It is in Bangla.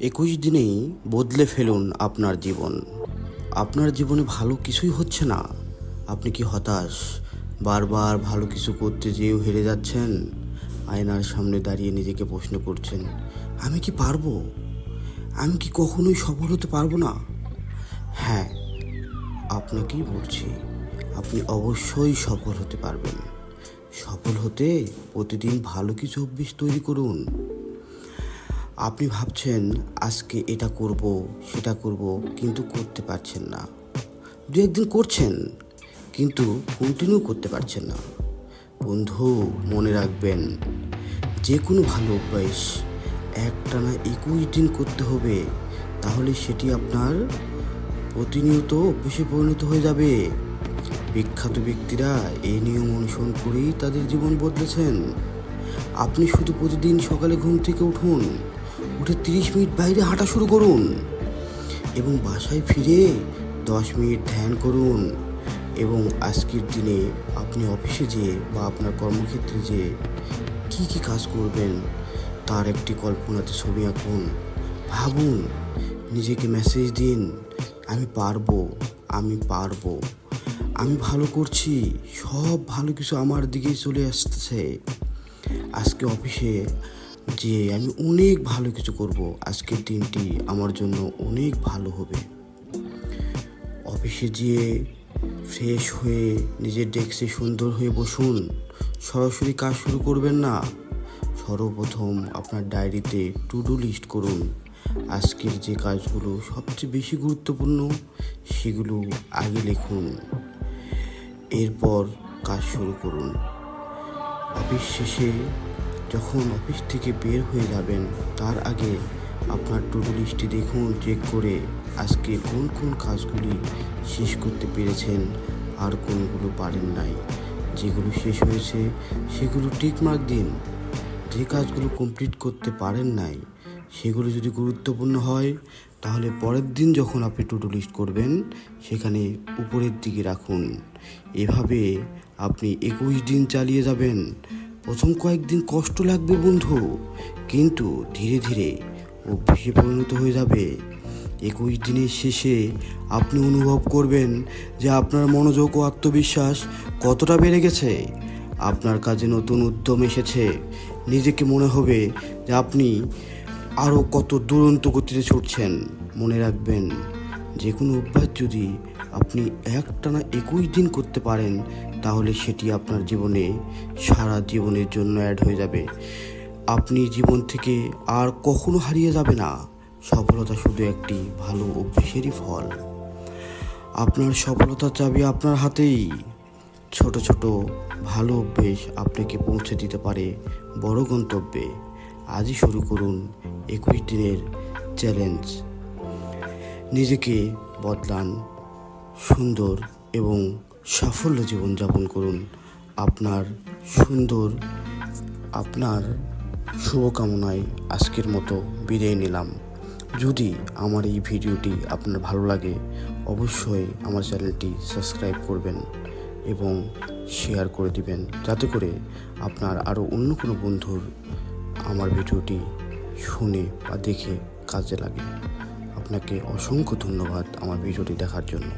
একুশ দিনেই বদলে ফেলুন আপনার জীবন। আপনার জীবনে ভালো কিছুই হচ্ছে না। আপনি কি হতাশ? বারবার ভালো কিছু করতে যেয়েও হেরে যাচ্ছেন? আয়নার সামনে দাঁড়িয়ে নিজেকে প্রশ্ন করছেন, আমি কি পারব? আমি কি কখনোই সফল হতে পারব না? হ্যাঁ আপনাকেই বলছি, আপনি অবশ্যই সফল হতে পারবেন। সফল হতে প্রতিদিন ভালো কিছু অভ্যেস তৈরি করুন। আপনি ভাবছেন আজকে এটা করব, সেটা করব, কিন্তু করতে পারছেন না। দু একদিন করছেন, কিন্তু কন্টিনিউ করতে পারছেন না। বন্ধু, মনে রাখবেন যে কোনো ভালো অভ্যাস, একটানা একুশ দিন করতে হবে, তাহলে সেটি আপনার প্রতিনিয়ত অভ্যেসে পরিণত হয়ে যাবে। বিখ্যাত ব্যক্তিরা এই নিয়ম অনুসরণ করেই তাদের জীবন বদলেছেন। আপনি শুধু প্রতিদিন সকালে ঘুম থেকে উঠুন উঠে তিরিশ মিনিট বাইরে হাঁটা শুরু করুন এবং বাসায় ফিরে দশ মিনিট ধ্যান করুন এবং আজকের দিনে আপনি অফিসে যেয়ে বা আপনার কর্মক্ষেত্রে যেয়ে কী কী কাজ করবেন তার একটি কল্পনাতে ছবি আঁকুন। ভাবুন, নিজেকে মেসেজ দিন, আমি পারব আমি পারব, আমি ভালো করছি, সব ভালো কিছু আমার দিকেই চলে আসতেছে। আজকে অফিসে যে আমি অনেক ভালো কিছু করব। আজকের দিনটি আমার জন্য অনেক ভালো হবে। অফিসে গিয়ে ফ্রেশ হয়ে নিজের ডেস্কে সুন্দর হয়ে বসুন। সরাসরি কাজ শুরু করবেন না। সর্বপ্রথম আপনার ডায়েরিতে টু ডু লিস্ট করুন। আজকের যে কাজগুলো সবচেয়ে বেশি গুরুত্বপূর্ণ, সেগুলো আগে লিখুন। এরপর কাজ শুরু করুন। অফিস শেষে যখন অফিস থেকে বের হয়ে যাবেন, তার আগে আপনার টু ডু লিস্টে দেখুন চেক করে আজকে কোন কোন কাজগুলি শেষ করতে পেরেছেন আর কোনগুলো পারেন নাই। যেগুলো শেষ হয়েছে, সেগুলো টিক মার্ক দিন। যে কাজগুলো কমপ্লিট করতে পারেন নাই, সেগুলো যদি গুরুত্বপূর্ণ হয়, তাহলে পরের দিন যখন আপনি টু ডু লিস্ট করবেন, সেখানে উপরের দিকে রাখুন। এভাবে আপনি একুশ দিন চালিয়ে যাবেন। প্রথম কয়েকদিন কষ্ট লাগবে বন্ধু, কিন্তু ধীরে ধীরে অভ্যেসে পরিণত হয়ে যাবে। একুশ দিনের শেষে আপনি অনুভব করবেন যে আপনার মনোযোগ ও আত্মবিশ্বাস কতটা বেড়ে গেছে। আপনার কাজে নতুন উদ্যম এসেছে। নিজেকে মনে হবে যে আপনি আরও কত দুরন্ত গতিতে ছুটছেন মনে রাখবেন যে কোনো অভ্যাস যদি আপনি একটানা একুশ দিন করতে পারেন, তাহলে সেটি আপনার জীবনে, সারা জীবনের জন্য অ্যাড হয়ে যাবে। আপনি জীবন থেকে আর কখনো হারিয়ে যাবে না। সফলতা শুধু একটি ভালো অভ্যেসেরই ফল। আপনার সফলতার চাবি আপনার হাতেই। ছোট ছোট, ভালো অভ্যেস আপনাকে পৌঁছে দিতে পারে বড় গন্তব্যে। আজই শুরু করুন একুশ দিনের চ্যালেঞ্জ নিজেকে বদলান, সুন্দর এবং সাফল্য জীবনযাপন করুন। আপনার সুন্দর, আপনার শুভকামনায় আজকের মতো বিদায় নিলাম। যদি আমার এই ভিডিওটি আপনার ভালো লাগে, অবশ্যই আমার চ্যানেলটি সাবস্ক্রাইব করবেন এবং শেয়ার করে দিবেন। যাতে করে আপনার আরও অন্য কোনো বন্ধুর আমার ভিডিওটি শুনে বা দেখে কাজে লাগে। আপনাকে অসংখ্য ধন্যবাদ আমার ভিডিওটি দেখার জন্য।